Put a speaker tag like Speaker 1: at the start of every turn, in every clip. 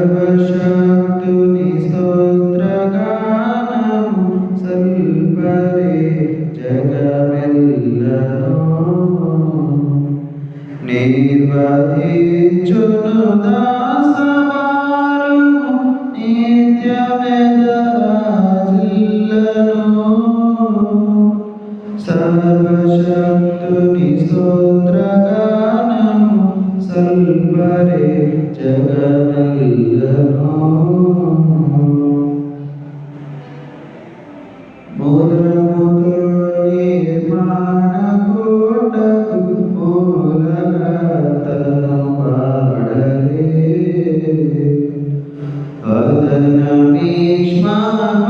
Speaker 1: सर्वशक्तुनि स्तोत्रगानं सल्परे जगमिल्लनो निर्वधिचुनुदासवारं नित्यवेदराजिल्लनो सर्वशक्तुनि स्तोत्रगानं सल्परे जगमिल्लनो Adana Bhishma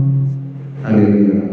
Speaker 1: I don't.